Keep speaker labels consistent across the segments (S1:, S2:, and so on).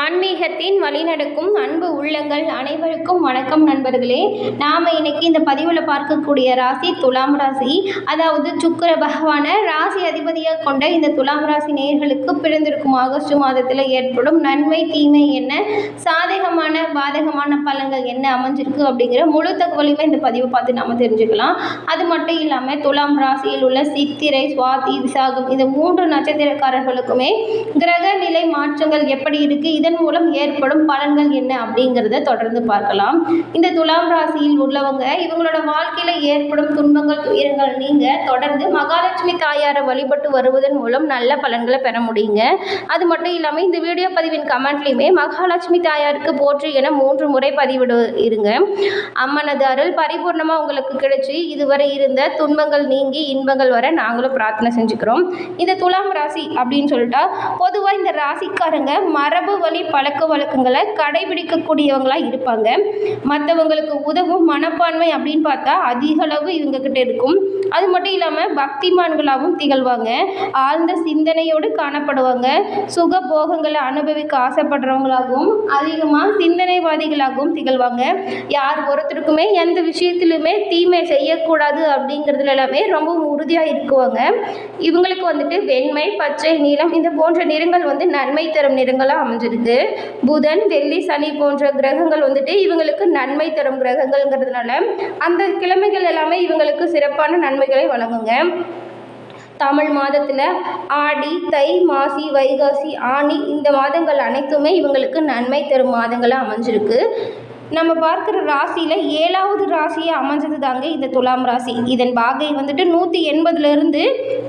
S1: ஆன்மீகத்தின் வழிநடக்கும் அன்பு உள்ளங்கள் அனைவருக்கும் வணக்கம் நண்பர்களே. நாம் இன்னைக்கு இந்த பதிவில் பார்க்கக்கூடிய ராசி துலாம் ராசி அதாவது சுக்கிர பகவானை ராசி அதிபதியாக கொண்ட இந்த துலாம் ராசி நேர்களுக்கு பிறந்திருக்கும் ஆகஸ்ட் மாதத்தில் ஏற்படும் நன்மை தீமை என்ன சாதகமான பாதகமான பலன்கள் என்ன அமைஞ்சிருக்கு அப்படிங்கிற முழு தகவலையுமே இந்த பதிவை பார்த்து நாம் தெரிஞ்சுக்கலாம். அது மட்டும் இல்லாமல் துலாம் ராசியில் உள்ள சித்திரை சுவாதி விசாகம் இந்த மூன்று நட்சத்திரக்காரர்களுக்குமே கிரக நிலை மாற்றங்கள் எப்படி இருக்கு இதன் மூலம் ஏற்படும் பலன்கள் என்ன அப்படிங்கிறத தொடர்ந்து பார்க்கலாம். இந்த துலாம் ராசியில் உள்ளவங்க இவங்களோட வாழ்க்கையில ஏற்படும் துன்பங்கள் துயரங்கள் நீங்க தொடர்ந்து மகாலட்சுமி தாயாரை வழிபட்டு வருவதன் மூலம் நல்ல பலன்களை பெற முடியுங்க. அது மட்டும் இல்லாமல் இந்த வீடியோ பதிவின் கமெண்ட்லையுமே மகாலட்சுமி தாயாருக்கு போற்று என மூன்று முறை பதிவிடு இருங்க. அம்மனது அருள் பரிபூர்ணமாக உங்களுக்கு கிடைச்சி இதுவரை இருந்த துன்பங்கள் நீங்கி இன்பங்கள் வர நாங்களும் பிரார்த்தனை செஞ்சுக்கிறோம். இந்த துலாம் ராசி அப்படின்னு சொல்லிட்டா பொதுவாக இந்த ராசிக்காரங்க மரபு வழி பழக்க வழக்கங்களை கடைபிடிக்கக்கூடியவங்களாக இருப்பாங்க. மற்றவங்களுக்கு உதவும் மனப்பான்மை அப்படின்னு பார்த்தா அதிக அளவு இவங்க இருக்கும். அது மட்டும் இல்லாமல் பக்திமான்களாகவும் திகழ்வாங்க. ஆழ்ந்த சிந்தனையோடு காணப்படுவாங்க. சுக போகங்களை அனுபவிக்க ஆசைப்படுறவங்களாகவும் அதிகமாக சிந்தனைவாதிகளாகவும் திகழ்வாங்க. யார் ஒருத்தருக்குமே எந்த விஷயத்திலுமே தீமை செய்யக்கூடாது அப்படிங்கிறதுல எல்லாமே ரொம்பவும் உறுதியாக இருக்குவாங்க. இவங்களுக்கு வந்துட்டு வெண்மை பச்சை நீளம் இந்த போன்ற நிறங்கள் வந்து நன்மை தரும் நிறங்கள் கிரகங்களாக அமைஞ்சிருக்கு. புதன் வெள்ளி சனி போன்ற கிரகங்கள் வந்துட்டு இவங்களுக்கு நன்மை தரும் கிரகங்கள்ங்கிறதுனால அந்த கிழமைகள் எல்லாமே இவங்களுக்கு சிறப்பான நன்மைகளை வழங்குங்க. தமிழ் மாதத்தில் ஆடி தை மாசி வைகாசி ஆனி இந்த மாதங்கள் அனைத்துமே இவங்களுக்கு நன்மை தரும் மாதங்களாக அமைஞ்சிருக்கு. நம்ம பார்க்குற ராசியில் ஏழாவது ராசியை அமைஞ்சது தாங்க இந்த துலாம் ராசி. இதன் பாகை வந்துட்டு நூற்றி எண்பதுலேருந்து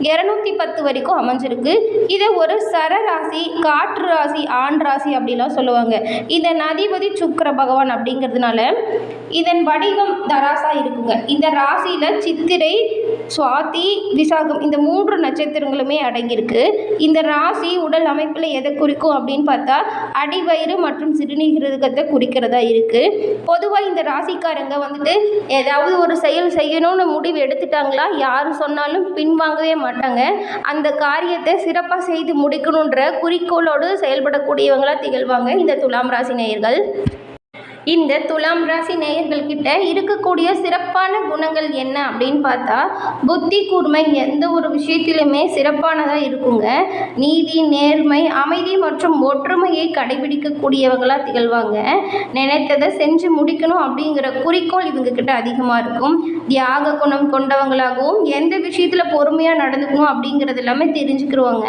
S1: இரநூத்தி பத்து வரைக்கும் அமைஞ்சிருக்கு. இதை ஒரு சர ராசி காற்று ராசி ஆண் ராசி அப்படிலாம் சொல்லுவாங்க. இதன் அதிபதி சுக்கர பகவான் அப்படிங்கிறதுனால இதன் வடிவம் தராசா இருக்குங்க. இந்த ராசியில் சித்திரை சுவாதி விசாகம் இந்த மூன்று நட்சத்திரங்களுமே அடங்கியிருக்கு. இந்த ராசி உடல் அமைப்பில் எதை குறிக்கும் அப்படின்னு பார்த்தா அடிவயிறு மற்றும் சிறுநீரகத்தை குறிக்கிறதா இருக்குது பொதுவாக இந்த ராசிக்காரங்க வந்துட்டு ஏதாவது ஒரு செயல் செய்யணும்னு முடிவு எடுத்துட்டாங்களா? யார் சொன்னாலும் பின்வாங்கவே மாட்டாங்க. அந்த காரியத்தை சிறப்பாக செய்து முடிக்கணுன்ற குறிக்கோளோடு செயல்படக்கூடியவங்களாக திகழ்வாங்க இந்த துலாம் ராசி நேயர்கள். இந்த துலாம் ராசி நேயர்கள்கிட்ட இருக்கக்கூடிய சிறப்பான குணங்கள் என்ன அப்படின்னு பார்த்தா புத்தி கூர்மை எந்த ஒரு விஷயத்திலுமே சிறப்பானதாக இருக்குங்க. நீதி நேர்மை அமைதி மற்றும் ஒற்றுமையை கடைபிடிக்கக்கூடியவங்களாக திகழ்வாங்க. நினைத்ததை செஞ்சு முடிக்கணும் அப்படிங்கிற குறிக்கோள் இவங்க கிட்ட அதிகமாக இருக்கும். தியாக குணம் கொண்டவங்களாகவும் எந்த விஷயத்தில் பொறுமையாக நடந்துக்கணும் அப்படிங்கிறது எல்லாமே தெரிஞ்சுக்கிடுவாங்க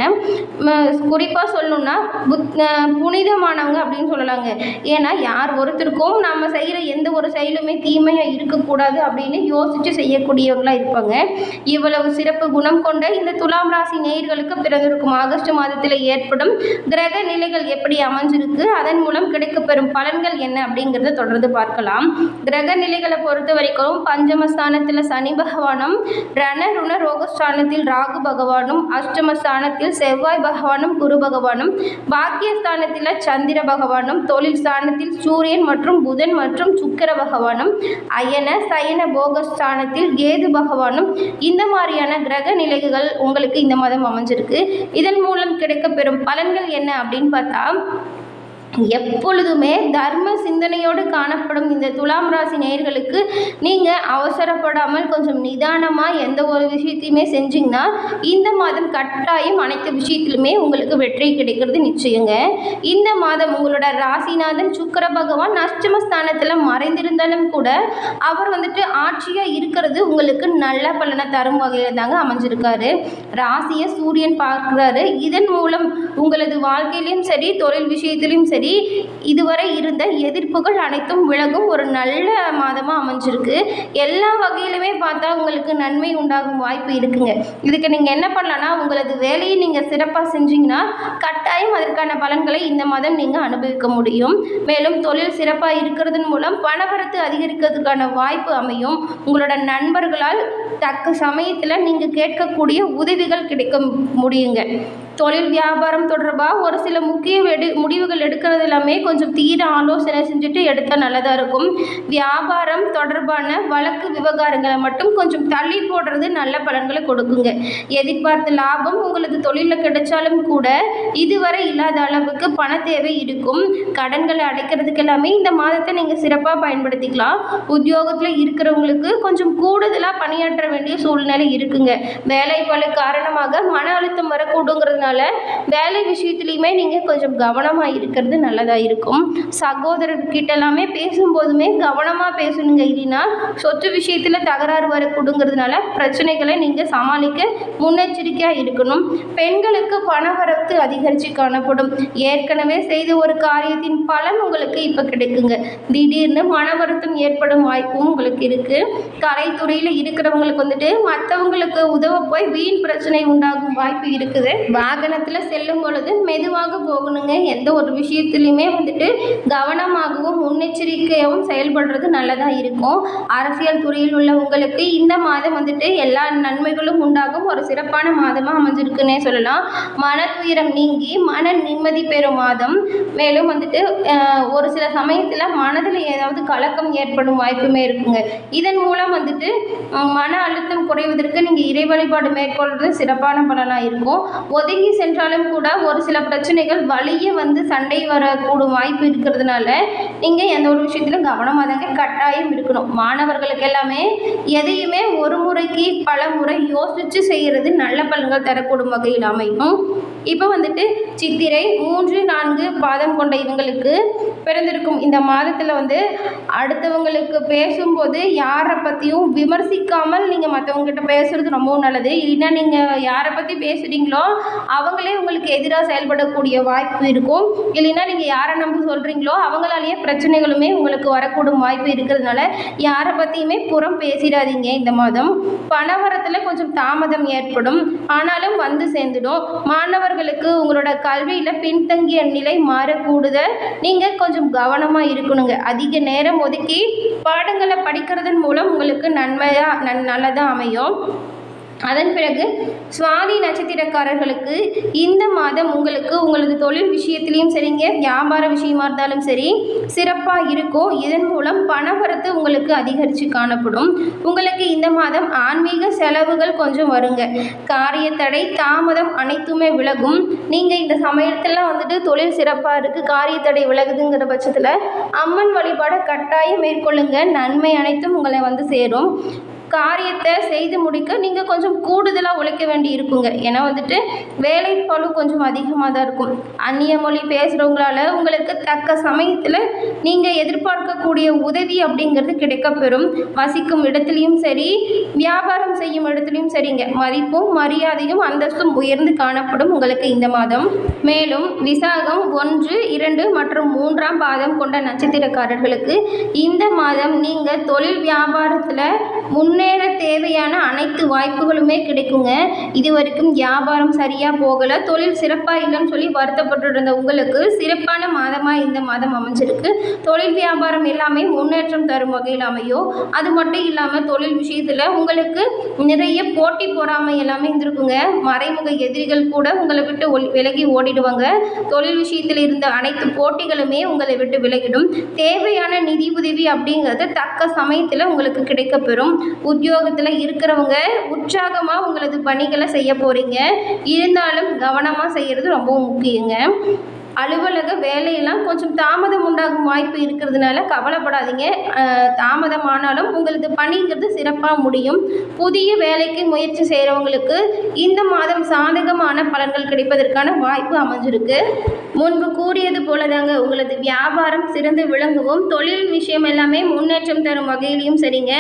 S1: குறிப்பாக சொல்லணும்னா புத் புனிதமானவங்க அப்படின்னு சொல்லலாங்க. ஏன்னா யார் ஒருத்தருக்கும் நம்ம செய்கிற எந்த ஒரு செயலுமே தீமையாக இருக்கக்கூடாது அப்படின்னு யோசித்து செய்யக்கூடியவங்களாக இருப்பாங்க. இவ்வளவு சிறப்பு குணம் கொண்ட இந்த துலாம் ராசி நேயர்களுக்கு பிறந்திருக்கும் ஆகஸ்ட் மாதத்தில் ஏற்படும் கிரக நிலைகள் எப்படி அமைஞ்சிருக்கு அதன் மூலம் கிடைக்கப்பெறும் பலன்கள் என்ன அப்படிங்கிறத தொடர்ந்து பார்க்கலாம். கிரக நிலைகளை பொறுத்த வரைக்கும் பஞ்சமஸ்தானத்தில் சனி பகவானும் ரண ரோகஸ்தானத்தில் ராகு பகவானும் அஷ்டமஸ்தானத்தில் செவ்வாய் பகவானும் குரு பகவானும் பாக்கியஸ்தானத்தில் சந்திர பகவானும் தொழில் ஸ்தானத்தில் சூரியன் மற்றும் புதன் மற்றும் சுக்கிர பகவானும் அயன சயன போகஸ்தானத்தில் கேது பகவானும் இந்த மாதிரியான கிரக நிலைகள் உங்களுக்கு இந்த மாதம் அமைஞ்சிருக்கு. இதன் மூலம் கிடைக்கப்பெறும் பலன்கள் என்ன அப்படின்னு பார்த்தா எப்பொழுதுமே தர்ம சிந்தனையோடு காணப்படும் இந்த துலாம் ராசி நேயர்களுக்கு நீங்கள் அவசரப்படாமல் கொஞ்சம் நிதானமாக எந்த ஒரு விஷயத்தையுமே செஞ்சிங்கன்னா இந்த மாதம் கட்டாயம் அனைத்து விஷயத்திலுமே உங்களுக்கு வெற்றி கிடைக்கிறது நிச்சயங்க. இந்த மாதம் உங்களோட ராசிநாதன் சுக்கர பகவான் அஷ்டமஸ்தானத்தில் மறைந்திருந்தாலும் கூட அவர் வந்துட்டு ஆட்சியாக இருக்கிறது உங்களுக்கு நல்ல பலனை தரும் வகையில் தாங்க அமைஞ்சிருக்காரு. ராசியை சூரியன் பார்க்குறாரு. இதன் மூலம் உங்களது வாழ்க்கையிலையும் சரி தொழில் விஷயத்திலையும் சரி சரி இதுவரை இருந்த எதிர்ப்புகள் அனைத்தும் விலகும் ஒரு நல்ல மாதமாக அமைஞ்சிருக்கு. எல்லா வகையிலுமே பார்த்தா உங்களுக்கு நன்மை உண்டாகும் வாய்ப்பு இருக்குங்க. இதுக்கு நீங்கள் என்ன பண்ணலான்னா உங்களது வேலையை நீங்கள் சிறப்பாக செஞ்சீங்கன்னா கட்டாயம் அதற்கான பலன்களை இந்த மாதம் நீங்கள் அனுபவிக்க முடியும். மேலும் தொழில் சிறப்பாக இருக்கிறதன் மூலம் பணவரத்து அதிகரிக்கிறதுக்கான வாய்ப்பு அமையும். உங்களோட நண்பர்களால் தக்க சமயத்தில் நீங்கள் கேட்கக்கூடிய உதவிகள் கிடைக்க முடியுங்க. தொழில் வியாபாரம் தொடர்பாக ஒரு சில முக்கிய எடு முடிவுகள் எடுக்கிறது எல்லாமே கொஞ்சம் தீர ஆலோசனை செஞ்சுட்டு எடுத்தால் நல்லதாக இருக்கும். வியாபாரம் தொடர்பான வழக்கு விவகாரங்களை மட்டும் கொஞ்சம் தள்ளி போடுறது நல்ல பலன்களை கொடுக்குங்க. எதிர்பார்த்த லாபம் உங்களது தொழிலில் கிடைச்சாலும் கூட இதுவரை இல்லாத அளவுக்கு பண தேவை இருக்கும். கடன்களை அடைக்கிறதுக்கு எல்லாமே இந்த மாதத்தை நீங்கள் சிறப்பாக பயன்படுத்திக்கலாம். உத்தியோகத்தில் இருக்கிறவங்களுக்கு கொஞ்சம் கூடுதலாக பணியாற்ற வேண்டிய சூழ்நிலை இருக்குங்க. வேலை காரணமாக மன அழுத்தம் வரக்கூடுங்கிறது வரக்கூடுங்கிறதுனால வேலை விஷயத்துலையுமே நீங்கள் கொஞ்சம் கவனமாக இருக்கிறது நல்லதாக இருக்கும். சகோதரர்கிட்ட எல்லாமே பேசும்போதுமே கவனமாக பேசணுங்க இல்லைன்னா சொத்து விஷயத்தில் தகராறு வரக்கூடுங்கிறதுனால பிரச்சனைகளை நீங்கள் சமாளிக்க முன்னெச்சரிக்கையாக இருக்கணும். பெண்களுக்கு பணவரத்து அதிகரித்து காணப்படும். ஏற்கனவே செய்த ஒரு காரியத்தின் பலன் உங்களுக்கு இப்போ கிடைக்குங்க. திடீர்னு மன வருத்தம் ஏற்படும் வாய்ப்பும் உங்களுக்கு இருக்குது கலைத்துறையில் இருக்கிறவங்களுக்கு வந்துட்டு மற்றவங்களுக்கு உதவ போய் வீண் பிரச்சனை உண்டாகும் வாய்ப்பு இருக்குது. வாகனத்தில் செல்லும் பொழுது மெதுவாக போகணுங்க. எந்த ஒரு விஷயத்துலையுமே வந்துட்டு கவனமாகவும் முன்னெச்சரிக்கையாகவும் செயல்படுறது நல்லதாக இருக்கும். அரசியல் துறையில் உள்ள உங்களுக்கு இந்த மாதம் வந்துட்டு எல்லா நன்மைகளும் உண்டாகும். ஒரு சிறப்பான மாதமாக அமைஞ்சிருக்குன்னே சொல்லலாம். மன துயரம் நீங்கி மன நிம்மதி பெறும் மாதம். மேலும் வந்துட்டு ஒரு சில சமயத்தில் மனதில் ஏதாவது கலக்கம் ஏற்படும் வாய்ப்புமே இருக்குங்க. இதன் மூலம் வந்துட்டு மன அழுத்தம் குறைவதற்கு நீங்கள் இறை வழிபாடு மேற்கொள்வது சிறப்பான பலனாக இருக்கும். ஒதுங்கி சென்றாலும் கூட ஒரு சில பிரச்சனைகள் வழியே வந்து சண்டை வரக்கூடும் வாய்ப்பு இருக்கிறதுனால நீங்கள் எந்த ஒரு விஷயத்திலும் கவனமாக தாங்க கட்டாயம் இருக்கணும். மாணவர்களுக்கு எல்லாமே எதையுமே ஒரு முறைக்கு பல முறை யோசித்து செய்கிறது நல்ல பலன்கள் தரக்கூடும் வகையில் அமையும். இப்போ வந்துட்டு சித்திரை மூன்று நான்கு பாதம் கொண்ட இவங்களுக்கு பிறந்திருக்கும் இந்த மாதத்தில் வந்து அடுத்தவங்களுக்கு பேசும்போது யாரை பற்றியும் விமர்சிக்காமல் நீங்கள் மற்றவங்ககிட்ட பேசுகிறது ரொம்பவும் நல்லது. இல்லைன்னா நீங்கள் யாரை பற்றி பேசுகிறீங்களோ அவங்களே உங்களுக்கு எதிராக செயல்படக்கூடிய வாய்ப்பு இருக்கும். இல்லைன்னா நீங்கள் யாரை நம்பி சொல்கிறீங்களோ அவங்களாலேயே பிரச்சனைகளுமே உங்களுக்கு வரக்கூடும் வாய்ப்பு இருக்கிறதுனால யாரை பற்றியுமே புறம் பேசிடாதீங்க இந்த மாதம். பணவரத்தில் கொஞ்சம் தாமதம் ஏற்படும். ஆனாலும் வந்து சேர்ந்துடும். மாணவர்களுக்கு உங்களோட கல்வியில் பின்தங்கிய நிலை மாறக்கூடுத நீங்கள் கொஞ்சம் கவனமாக இருக்கணுங்க. அதிக நேரம் ஒதுக்கி பாடங்களை படிக்கிறதன் மூலம் உங்களுக்கு நன்மையாக நன் நல்லதாக அமையும். அதன் பிறகு சுவாதி நட்சத்திரக்காரர்களுக்கு இந்த மாதம் உங்களுக்கு உங்களது தொழில் விஷயத்திலையும் சரிங்க வியாபார விஷயமா இருந்தாலும் சரி சிறப்பாக இருக்கும் இதன் மூலம் பணவரத்து உங்களுக்கு அதிகரித்து காணப்படும். உங்களுக்கு இந்த மாதம் ஆன்மீக செலவுகள் கொஞ்சம் வருங்க. காரிய தடை தாமதம் அனைத்துமே விலகும். நீங்கள் இந்த சமயத்திலாம் வந்துட்டு தொழில் சிறப்பாக இருக்குது காரிய தடை விலகுதுங்கிற பட்சத்தில் அம்மன் வழிபாடை கட்டாயம் மேற்கொள்ளுங்க. நன்மை அனைத்தும் உங்களை வந்து சேரும். காரியத்தை செய்து முடிக்க நீங்கள் கொஞ்சம் கூடுதலாக உழைக்க வேண்டி இருக்குங்க. ஏன்னா வந்துட்டு வேலை பழு கொஞ்சம் அதிகமாக தான் இருக்கும். அந்நிய மொழி பேசுகிறவங்களால உங்களுக்கு தக்க சமயத்தில் நீங்கள் எதிர்பார்க்கக்கூடிய உதவி அப்படிங்கிறது கிடைக்கப்பெறும். வசிக்கும் இடத்துலையும் சரி வியாபாரம் செய்யும் இடத்துலையும் சரிங்க. மதிப்பும் மரியாதையும் அந்தஸ்தும் உயர்ந்து காணப்படும் உங்களுக்கு இந்த மாதம். மேலும் விசாகம் ஒன்று இரண்டு மற்றும் மூன்றாம் பாதம் கொண்ட நட்சத்திரக்காரர்களுக்கு இந்த மாதம் நீங்கள் தொழில் வியாபாரத்தில் முன் முன்னேற தேவையான அனைத்து வாய்ப்புகளுமே கிடைக்குங்க. இது வரைக்கும் வியாபாரம் சரியாக போகலை. தொழில் சிறப்பாக இல்லைன்னு சொல்லி வருத்தப்பட்டு இருந்த உங்களுக்கு சிறப்பான மாதமாக இந்த மாதம் அமைஞ்சிருக்கு. தொழில் வியாபாரம் எல்லாமே முன்னேற்றம் தரும் வகையில் அமையும். அது மட்டும் இல்லாமல் தொழில் விஷயத்தில் உங்களுக்கு நிறைய போட்டி பொறாமை எல்லாமே இருந்திருக்குங்க. மறைமுக எதிரிகள் கூட உங்களை விட்டு ஒளி விலகி ஓடிடுவாங்க. தொழில் விஷயத்தில் இருந்த அனைத்து போட்டிகளுமே உங்களை விட்டு விலகிடும். தேவையான நிதி உதவி அப்படிங்கிறது தக்க சமயத்தில் உங்களுக்கு கிடைக்கப்பெறும். உத்தியோகத்தில் இருக்கிறவங்க உற்சாகமாக உங்களது பணிகளை செய்ய போகிறீங்க இருந்தாலும் கவனமாக செய்கிறது ரொம்ப முக்கியங்க. அலுவலக வேலையெல்லாம் கொஞ்சம் தாமதம் உண்டாகும் வாய்ப்பு இருக்கிறதுனால கவலைப்படாதீங்க. தாமதமானாலும் உங்களது பணிங்கிறது சிறப்பாக முடியும். புதிய வேலைக்கு முயற்சி செய்கிறவங்களுக்கு இந்த மாதம் சாதகமான பலன்கள் கிடைப்பதற்கான வாய்ப்பு அமைஞ்சிருக்கு. முன்பு கூறியது போல தாங்க உங்களது வியாபாரம் சிறந்து விளங்கவும். தொழில் விஷயம் எல்லாமே முன்னேற்றம் தரும் வகையிலையும் சரிங்க.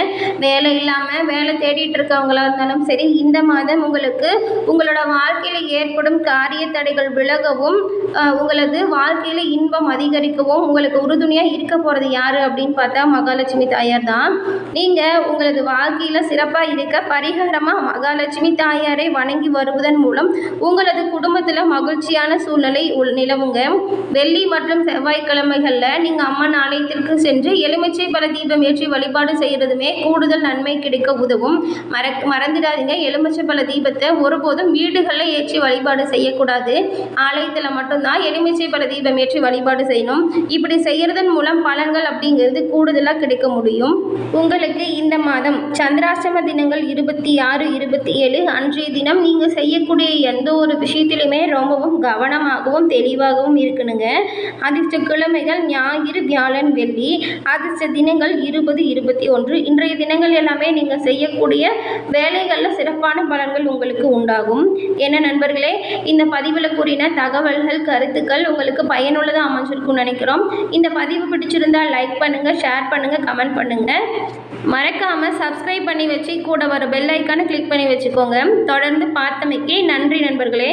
S1: வேலை இல்லாமல் வேலை தேடிட்டு இருக்கவங்களா இருந்தாலும் சரி இந்த மாதம் உங்களுக்கு உங்களோட வாழ்க்கையில் ஏற்படும் காரிய தடைகள் விலகவும் அஹ், உங்களது உங்களது வாழ்க்கையில் இன்பம் அதிகரிக்கவும் உங்களுக்கு உறுதுணையாக இருக்க போகிறது யார் அப்படின்னு பார்த்தா மகாலட்சுமி தாயார் தான். நீங்கள் உங்களது வாழ்க்கையில் சிறப்பாக இருக்க பரிகாரமாக மகாலட்சுமி தாயாரை வணங்கி வருவதன் மூலம் உங்களது குடும்பத்தில் மகிழ்ச்சியான சூழ்நிலை நிலவுங்க. வெள்ளி மற்றும் செவ்வாய்க்கிழமைகளில் நீங்கள் அம்மன் ஆலயத்திற்கு சென்று எலுமிச்சை பல தீபம் ஏற்றி வழிபாடு செய்கிறதுமே கூடுதல் நன்மை கிடைக்க உதவும். மற மறந்துடாதீங்க. எலுமிச்சை பல தீபத்தை ஒருபோதும் வீடுகளில் ஏற்றி வழிபாடு செய்யக்கூடாது. ஆலயத்தில் மட்டும்தான் எலுமிச்சை பல தீபம் ஏற்றி வழிபாடு செய்யணும். இப்படி செய்கிறதன் மூலம் பலன்கள் அப்படிங்கிறது கூடுதலாக கிடைக்க முடியும். உங்களுக்கு இந்த மாதம் சந்திராஷ்டம தினங்கள் இருபத்தி ஆறு இருபத்தி ஏழு அன்றைய தினம் நீங்கள் செய்யக்கூடிய எந்த ஒரு விஷயத்திலுமே ரொம்பவும் கவனமாகவும் தெளிவாகவும் இருக்கணுங்க. அதிர்ஷ்ட கிழமைகள் ஞாயிறு வியாழன் வெள்ளி அதிர்ஷ்ட தினங்கள் இருபது இருபத்தி ஒன்று. இன்றைய தினங்கள் எல்லாமே நீங்கள் செய்யக்கூடிய வேலைகளில் சிறப்பான பலன்கள் உங்களுக்கு உண்டாகும். என்ன நண்பர்களே இந்த பதிவில் கூறின தகவல்கள் கருத்துக்கள் உங்களுக்கு பயனுள்ளதாக அமைஞ்சிருக்கும்னு நினைக்கிறோம். இந்த பதிவு பிடிச்சிருந்தால் லைக் பண்ணுங்கள் ஷேர் பண்ணுங்கள் கமெண்ட் பண்ணுங்கள் மறக்காமல் சப்ஸ்கிரைப் பண்ணி வச்சு கூட வர பெல் ஐக்கானை கிளிக் பண்ணி வச்சுக்கோங்க. தொடர்ந்து பார்த்தமைக்கே நன்றி நண்பர்களே.